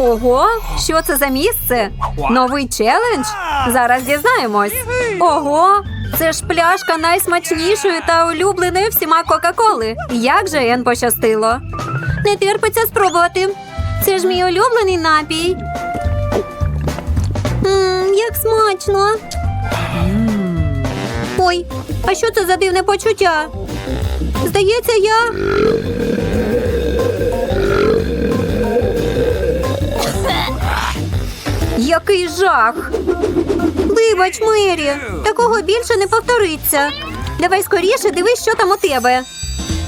Ого, що це за місце? Новий челендж? Зараз дізнаємось. Ого, це ж пляшка найсмачнішої та улюбленої всіма Кока-Коли. Як же Ен пощастило? Не терпиться спробувати. Це ж мій улюблений напій. Мм, як смачно. Ой, а що це за дивне почуття? Здається, я. Який жах! Вибач, Мері, такого більше не повториться. Давай скоріше дивись, що там у тебе.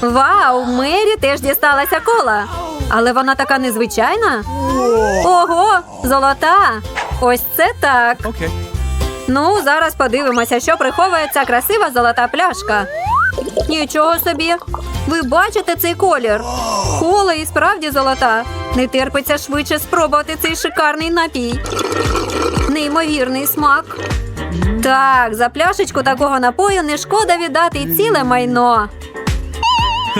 Вау, Мері теж дісталася кола. Але вона така незвичайна. Ого, золота! Ось це так. Okay. Ну, зараз подивимося, що приховує ця красива золота пляшка. Нічого собі. Ви бачите цей колір? Кола і справді золота. Не терпиться швидше спробувати цей шикарний напій. Неймовірний смак. Так, за пляшечку такого напою не шкода віддати ціле майно.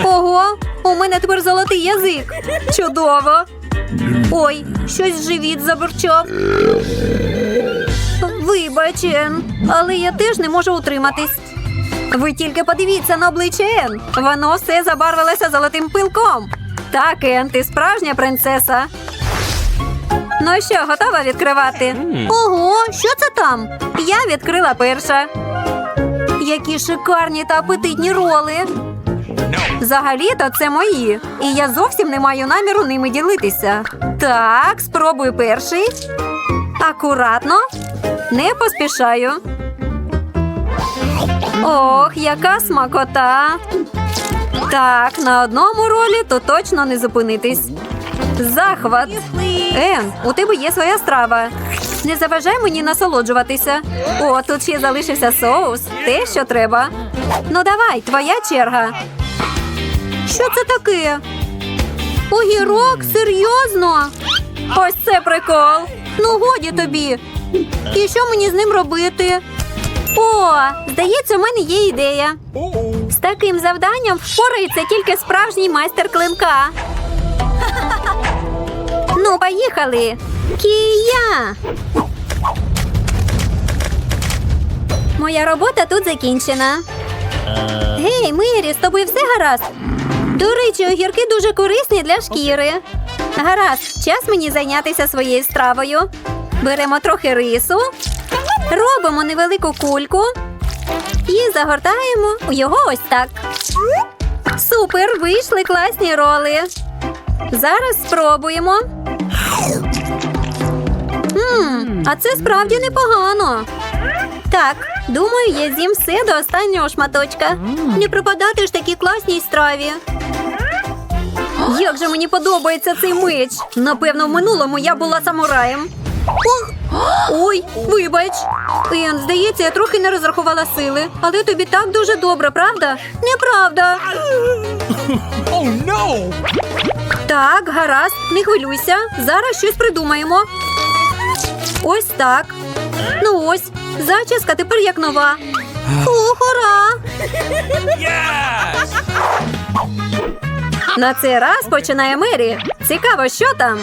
Ого, у мене тепер золотий язик. Чудово. Ой, щось живіт забурчав. Вибач, Ен, але я теж не можу утриматись. Ви тільки подивіться на обличчя Ен. Воно все забарвилося золотим пилком. Так, Ен, ти справжня принцеса. Ну що, готова відкривати? Ого, що це там? Я відкрила перша. Які шикарні та апетитні роли. Взагалі-то це мої, і я зовсім не маю наміру ними ділитися. Так, спробую перший. Акуратно. Не поспішаю. Ох, яка смакота. Так, на одному ролі то точно не зупинитись. Захват. Ен, у тебе є своя страва. Не заважай мені насолоджуватися. О, тут ще залишився соус. Те, що треба. Ну давай, твоя черга. Що це таке? Огірок, серйозно? Ось це прикол. Ну, годі тобі. І що мені з ним робити? О, здається, у мене є ідея. З таким завданням впорається тільки справжній майстер клинка. Ну, поїхали. Кія. Моя робота тут закінчена. Гей, Мері, з тобою все гаразд? До речі, огірки дуже корисні для шкіри. Гаразд, час мені зайнятися своєю стравою. Беремо трохи рису, робимо невелику кульку і загортаємо його ось так. Супер, вийшли класні роли. Зараз спробуємо. Мм, а це справді непогано. Так, думаю, я з'їм все до останнього шматочка. Не припадати ж такій класній страві. Як же мені подобається цей меч. Напевно, в минулому я була самураєм. Ох! Ой, вибач. Ен, здається, я трохи не розрахувала сили, але тобі так дуже добре, правда? Неправда. Oh no! Так, гаразд, не хвилюйся. Зараз щось придумаємо. Ось так. Ну ось, зачіска тепер як нова. Ура! Yes! На цей раз починає Мері. Цікаво, що там?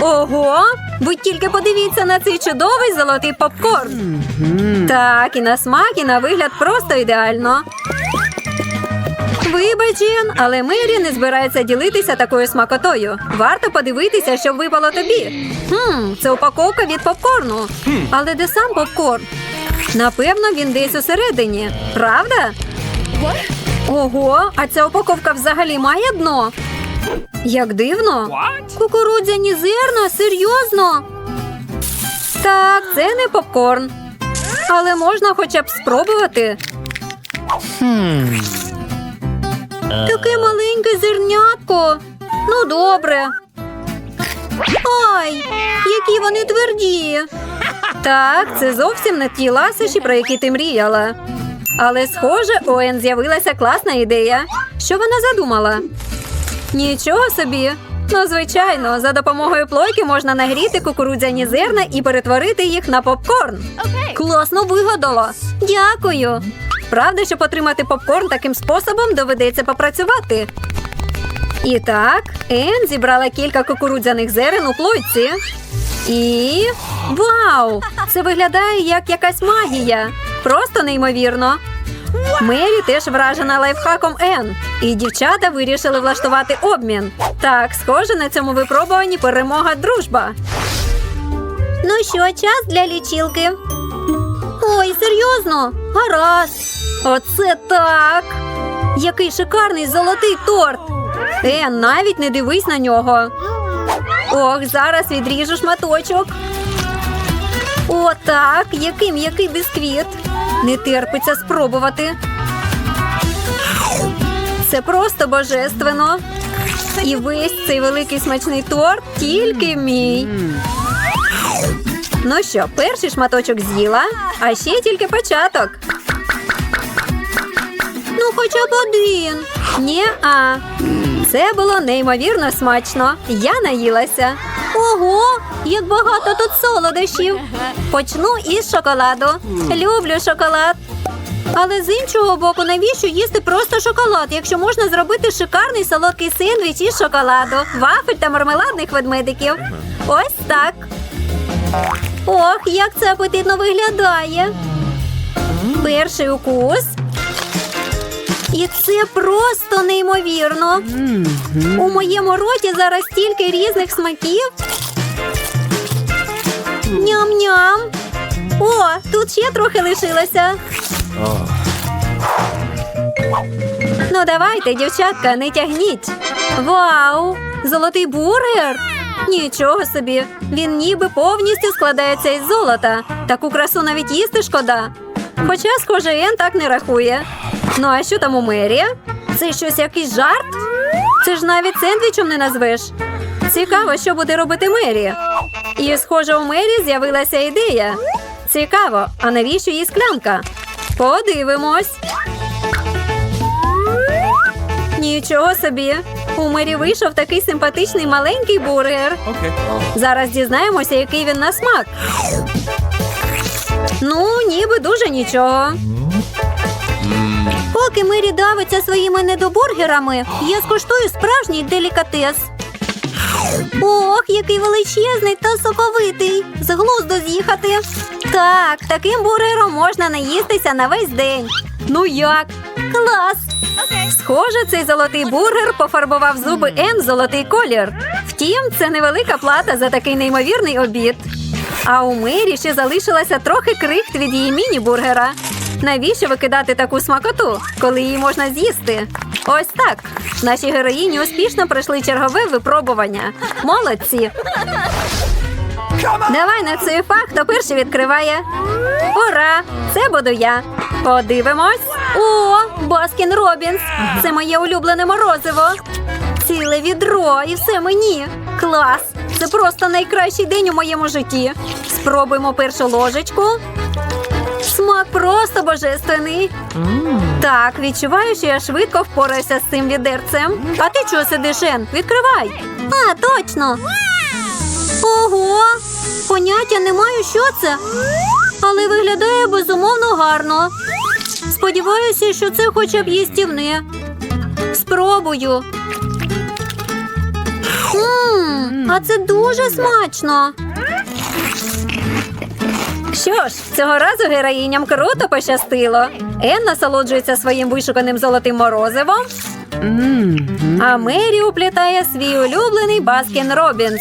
Ого! Ви тільки подивіться на цей чудовий золотий попкорн. Так, і на смак, і на вигляд просто ідеально. Вибач, Ен, але Мері не збирається ділитися такою смакотою. Варто подивитися, що випало тобі. Хм, це упаковка від попкорну. Але де сам попкорн? Напевно, він десь усередині. Правда? Ого, а ця упаковка взагалі має дно. Як дивно. What? Кукурудзяні зерна? Серйозно? Так, це не попкорн. Але можна хоча б спробувати. Таке маленьке зернятко. Ну, добре. Ай, які вони тверді. Так, це зовсім не ті ласощі, про які ти мріяла. Але, схоже, у Ен з'явилася класна ідея. Що вона задумала? Нічого собі. Ну, звичайно, за допомогою плойки можна нагріти кукурудзяні зерна і перетворити їх на попкорн. Класно вигадала. Дякую. Правда, щоб отримати попкорн таким способом, доведеться попрацювати. І так, Ен зібрала кілька кукурудзяних зерен у плойці. І. Вау! Це виглядає як якась магія. Просто неймовірно. Мері теж вражена лайфхаком Ен, і дівчата вирішили влаштувати обмін. Так, схоже, на цьому випробуванні перемога дружба. Ну що, час для лічилки? Ой, серйозно? Гаразд. Оце так. Який шикарний золотий торт. Ен, навіть не дивись на нього. Ох, зараз відріжу шматочок. О, так, який м'який бісквіт. Не терпиться спробувати. Це просто божественно. І весь цей великий смачний торт тільки мій. Ну що, перший шматочок з'їла, а ще тільки початок. Ну, хоча б один. Ні, а. Це було неймовірно смачно. Я наїлася. Ого, як багато тут солодощів. Почну із шоколаду. Люблю шоколад. Але з іншого боку, навіщо їсти просто шоколад, якщо можна зробити шикарний солодкий сендвіч із шоколаду, вафель та мармеладних ведмедиків. Ось так. Ох, як це апетитно виглядає. Перший укус. І це просто неймовірно. У моєму роті зараз стільки різних смаків. Ням-ням. О, тут ще трохи лишилося. Ну, давайте, дівчатка, не тягніть. Вау! Золотий бургер! Нічого собі. Він ніби повністю складається із золота. Таку красу навіть їсти шкода. Хоча, схоже, Ен так не рахує. Ну а що там у мері? Це щось якийсь жарт? Це ж навіть сендвічем не назвеш. Цікаво, що буде робити Мері. І, схоже, у Мері з'явилася ідея. Цікаво, а навіщо їй склянка? Подивимось. Нічого собі. У Мері вийшов такий симпатичний маленький бургер. Okay. Зараз дізнаємося, який він на смак. Ну, ніби дуже нічого. Поки Мері давиться своїми недобургерами, я скуштую справжній делікатес. Ох, який величезний та соковитий. З глузду з'їхати. Так, таким бургером можна наїстися на весь день. Ну як? Клас! Схоже, цей золотий бургер пофарбував зуби в золотий колір. Втім, це невелика плата за такий неймовірний обід. А у Мері ще залишилася трохи крихт від її міні-бургера. Навіщо викидати таку смакоту, коли її можна з'їсти? Ось так. Наші героїні успішно пройшли чергове випробування. Молодці! Давай на цей факт, хто перший відкриває. Ура! Це буду я. Подивимось. О, Баскін Робінс. Це моє улюблене морозиво. Ціле відро і все мені. Клас! Це просто найкращий день у моєму житті. Спробуємо першу ложечку. Смак просто божественний. Так, відчуваю, що я швидко впораюся з цим відерцем. А ти чого сидиш, Ен? Відкривай. А, точно. Ого! Поняття не маю, що це. Але виглядає безумовно гарно. Сподіваюся, що це хоча б їстівне. Спробую. Мм, а це дуже смачно. Що ж, цього разу героїням круто пощастило. Ен насолоджується своїм вишуканим золотим морозивом, а Мері уплітає свій улюблений Баскін Робінс.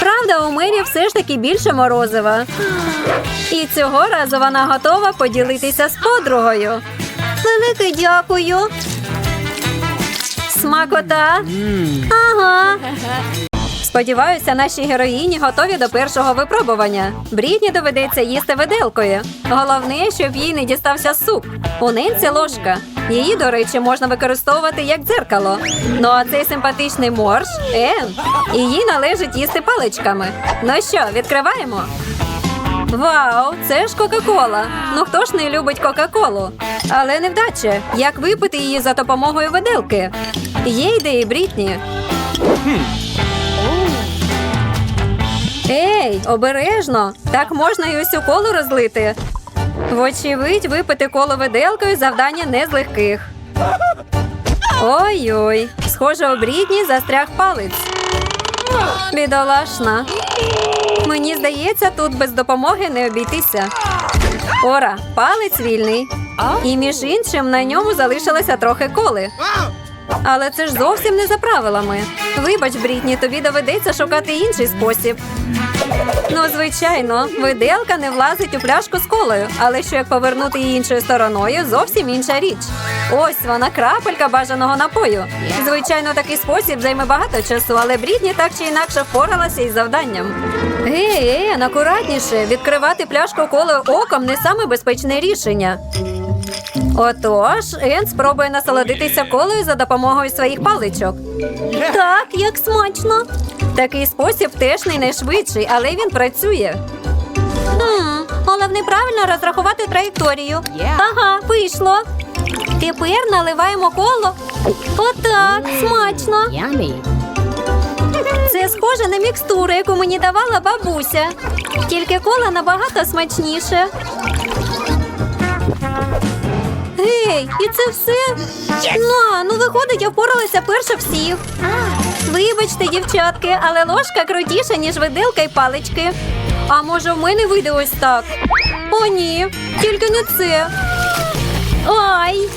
Правда, у Мері все ж таки більше морозива. І цього разу вона готова поділитися з подругою. Велике дякую. Смакота. Ага. Сподіваюся, наші героїні готові до першого випробування. Брідні доведеться їсти виделкою. Головне, щоб їй не дістався суп. У нинці ложка. Її, до речі, можна використовувати як дзеркало. Ну а цей симпатичний морж Ен. І їй належить їсти паличками. Ну що, відкриваємо? Вау, це ж Кока-Кола. Ну хто ж не любить Кока-Колу? Але невдача. Як випити її за допомогою виделки? Є ідеї, Брітні. Ей, обережно! Так можна і усю колу розлити. Вочевидь, випити коло виделкою завдання не з легких. Ой-ой, Схоже, у Брітні застряг палець. Бідолашна. Мені здається, тут без допомоги не обійтися. Ора, палець вільний. І між іншим на ньому залишилося трохи коли. Але це ж зовсім не за правилами. Вибач, Брітні, тобі доведеться шукати інший спосіб. Ну, звичайно, виделка не влазить у пляшку з колою, але що як повернути її іншою стороною, зовсім інша річ. Ось вона крапелька бажаного напою. Звичайно, такий спосіб займе багато часу, але Брітні так чи інакше впоралася із завданням. Гей, Ен, акуратніше, відкривати пляшку колою оком не саме безпечне рішення. Отож, Ен спробує насолодитися колою за допомогою своїх паличок. Так, як смачно. Такий спосіб теж не найшвидший, але він працює. Хм, головне правильно розрахувати траєкторію. Ага, вийшло. Тепер наливаємо коло. Отак, смачно. Це схоже на мікстуру, яку мені давала бабуся. Тільки кола набагато смачніше. Гей, і це все? На, ну виходить, я впоралася перша всіх. Вибачте, дівчатки, але ложка крутіша, ніж виделка і палички. А може, в мене вийде ось так? О, ні, тільки не це. Ай!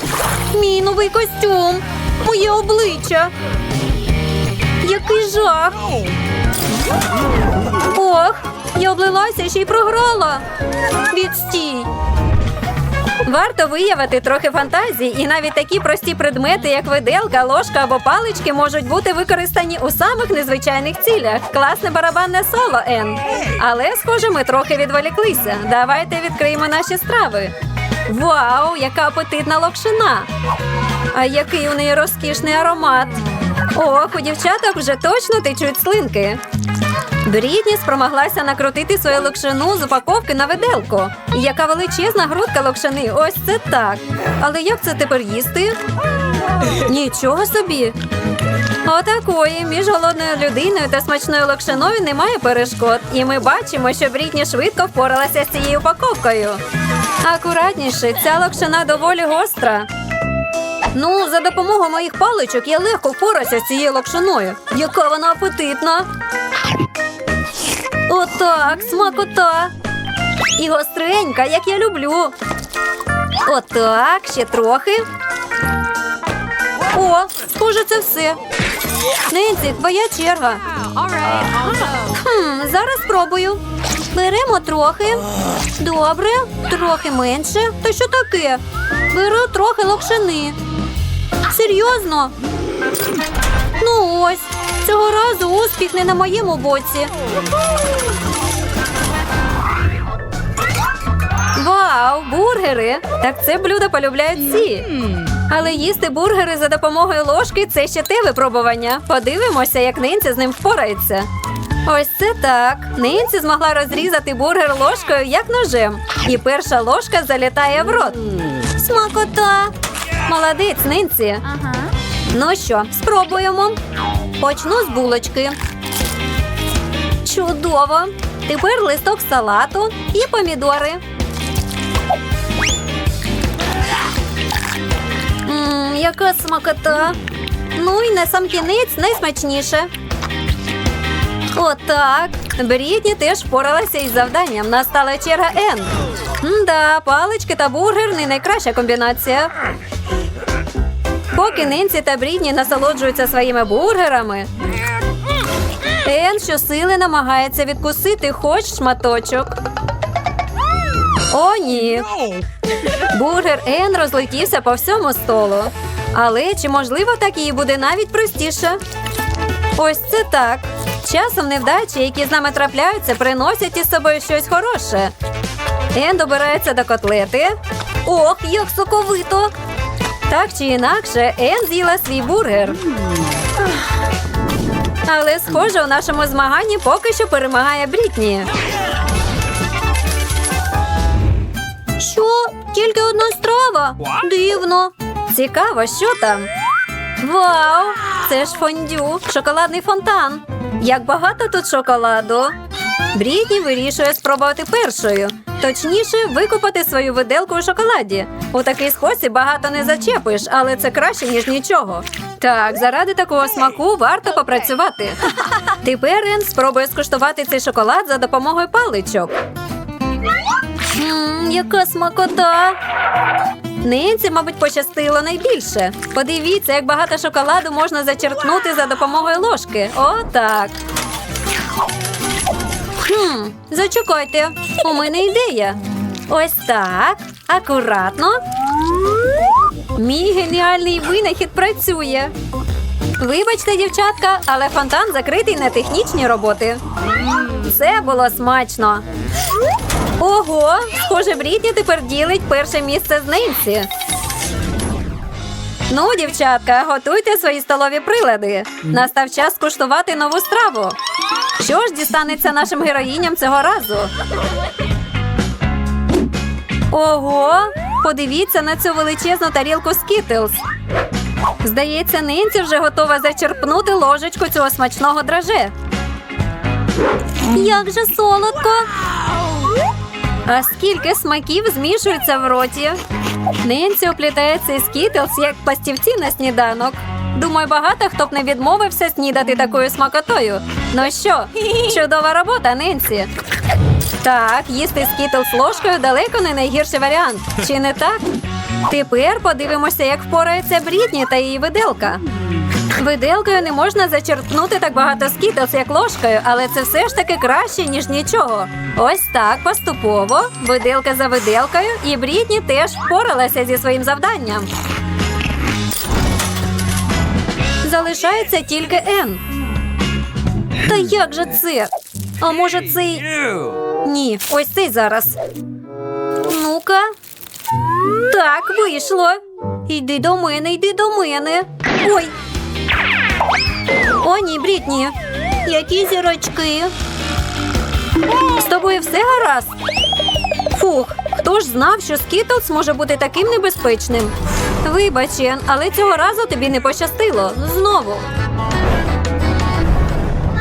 Мій новий костюм. Моє обличчя. Який жах! Ох, я облилася ще й програла. Відстій. Варто виявити трохи фантазії, і навіть такі прості предмети, як виделка, ложка або палички, можуть бути використані у самих незвичайних цілях. Класне барабанне соло, Ен. Але, схоже, ми трохи відволіклися. Давайте відкриємо наші страви. Вау, яка апетитна локшина! А який у неї розкішний аромат. Ох, у дівчаток вже точно течуть слинки. Брітні спромоглася накрутити свою локшину з упаковки на виделку. Яка величезна грудка локшини. Ось це так. Але як це тепер їсти? Нічого собі. Отакої між голодною людиною та смачною локшиною немає перешкод. І ми бачимо, що Брітні швидко впоралася з цією упаковкою. Акуратніше, ця локшина доволі гостра. Ну, за допомогою моїх паличок я легко впораюся з цією локшиною. Яка вона апетитна. Отак, смакота. І гостренька, як я люблю. Отак, ще трохи. О, схоже, це все. Ненці, твоя черга. Хм, зараз спробую. Беремо трохи. Добре, трохи менше. Та що таке? Беру трохи локшини. Серйозно? Ну ось, цього разу успіх не на моєму боці. Вау, бургери! Так це блюдо полюбляють всі. Але їсти бургери за допомогою ложки це ще те випробування. Подивимося, як Нинці з ним впорається. Ось це так. Нинці змогла розрізати бургер ложкою як ножем. І перша ложка залітає в рот. Смакота! Молодець, Нинці. Ну що, спробуємо. Почну з булочки. Чудово! Тепер листок салату і помідори. Мм, яка смакота. Ну і на сам кінець найсмачніше. Отак. Брітні теж впоралася із завданням. Настала черга Н. Да, палички та бургер не найкраща комбінація. Поки Ненсі та Брітні насолоджуються своїми бургерами, Ен щосили намагається відкусити хоч шматочок. О, ні. Бургер Ен розлетівся по всьому столу. Але чи можливо так їй буде навіть простіше? Ось це так. Часом невдачі, які з нами трапляються, приносять із собою щось хороше. Ен добирається до котлети. Ох, як соковито! Так чи інакше, Ен з'їла свій бургер. Але, схоже, у нашому змаганні поки що перемагає Брітні. Що? Тільки одна страва? Дивно. Цікаво, що там? Вау! Це ж фондю, шоколадний фонтан. Як багато тут шоколаду. Брітні вирішує спробувати першою. Точніше, викупати свою виделку у шоколаді. У такий спосіб багато не зачепиш, але це краще, ніж нічого. Так, заради такого смаку варто попрацювати. Тепер Ен спробує скуштувати цей шоколад за допомогою паличок. Мм, яка смакота! Нинці, мабуть, пощастило найбільше. Подивіться, як багато шоколаду можна зачерпнути за допомогою ложки. О, так. Хм, зачекайте, у мене ідея. Ось так. Акуратно. Мій геніальний винахід працює. Вибачте, дівчатка, але фонтан закритий на технічні роботи. Це було смачно. Ого, схоже, Брітні тепер ділить перше місце з Ненсі. Ну, дівчатка, готуйте свої столові прилади. Настав час скуштувати нову страву. Що ж дістанеться нашим героїням цього разу? Ого! Подивіться на цю величезну тарілку Skittles. Здається, Нинці вже готова зачерпнути ложечку цього смачного драже. Як же солодко! А скільки смаків змішується в роті? Нинці оплітає цей скітлс як пластівці на сніданок. Думаю, багато хто б не відмовився снідати такою смакотою. Ну що, чудова робота, Нинці. Так, їсти скітлс ложкою далеко не найгірший варіант. Чи не так? Тепер подивимося, як впорається Брітні та її виделка. Виделкою не можна зачерпнути так багато скітлс, як ложкою, але це все ж таки краще, ніж нічого. Ось так, поступово, виделка за виделкою, і Брітні теж впоралася зі своїм завданням. Залишається тільки Н. Та як же це? А може цей. Ні, ось цей зараз. Ну-ка. Так, вийшло. Йди до мене, йди до мене. Ой. О, ні, Брітні. Які зірочки. З тобою все гаразд. Фух, хто ж знав, що Скітлс може бути таким небезпечним? Вибач, Ен, але цього разу тобі не пощастило. Знову.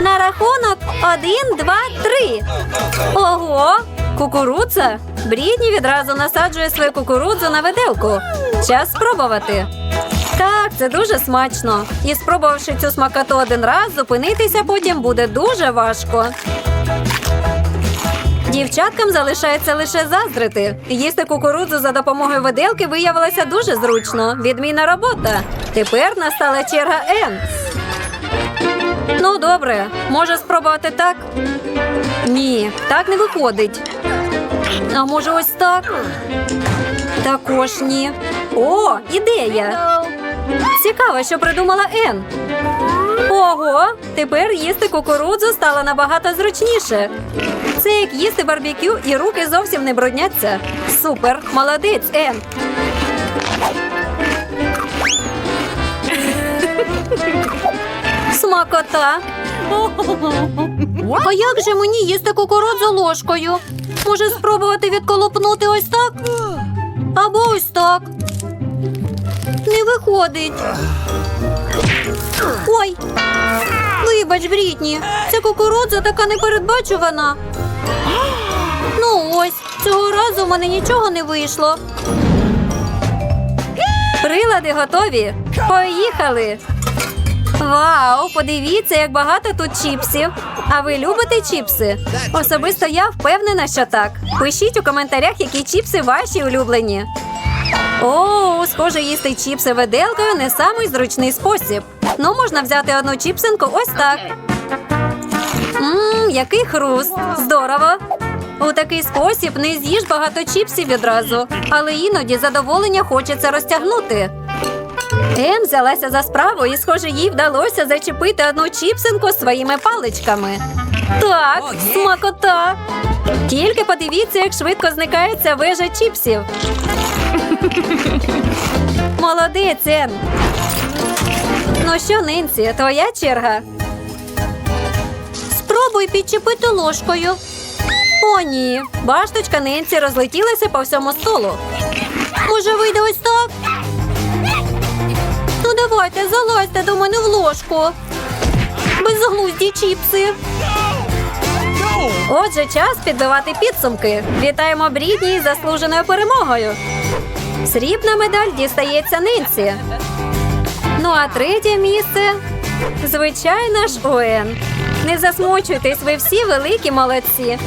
На рахунок один, два, три. Ого! Кукурудза? Брідні відразу насаджує свою кукурудзу на виделку. Час спробувати. Так, це дуже смачно. І спробувавши цю смакоту один раз, зупинитися потім буде дуже важко. Дівчаткам залишається лише заздрити. Їсти кукурудзу за допомогою виделки виявилося дуже зручно. Відмінна робота. Тепер настала черга Н. Ну, добре, може спробувати так? Ні, так не виходить. А може ось так? Також ні. О, ідея! Цікаво, що придумала Ен. Ого, тепер їсти кукурудзу стало набагато зручніше. Це як їсти барбекю і руки зовсім не брудняться. Супер, молодець, Ен. Смакота. А як же мені їсти кукурудзу ложкою? Може спробувати відколупнути ось так? Або ось так. Не виходить. Ой. Вибач, Брітні, ця кукурудза така непередбачувана. Ну ось, цього разу в мене нічого не вийшло. Прилади готові. Поїхали. Вау, подивіться, як багато тут чіпсів. А ви любите чіпси? Особисто я впевнена, що так. Пишіть у коментарях, які чіпси ваші улюблені. О, схоже, їсти чіпси виделкою не самий зручний спосіб. Ну, можна взяти одну чіпсинку ось так. Мм, який хруст! Здорово! У такий спосіб не з'їж багато чіпсів відразу, але іноді задоволення хочеться розтягнути. Ем взялася за справу і, схоже, їй вдалося зачепити одну чіпсинку своїми паличками. Так, смакота. Тільки подивіться, як швидко зникає ця вежа чіпсів. Молодець, Ен. Ну що, Нинці, твоя черга. Спробуй підчепити ложкою. О, ні. Башточка Нинці розлетілася по всьому столу. Може, вийде ось так? Ну, давайте, залазьте до мене в ложку. Безглузді чіпси. Отже, час підбивати підсумки. Вітаємо Брідні із заслуженою перемогою. Срібна медаль дістається Нинці. Ну а третє місце, звичайно ж, ОН. Не засмучуйтесь, ви всі великі молодці.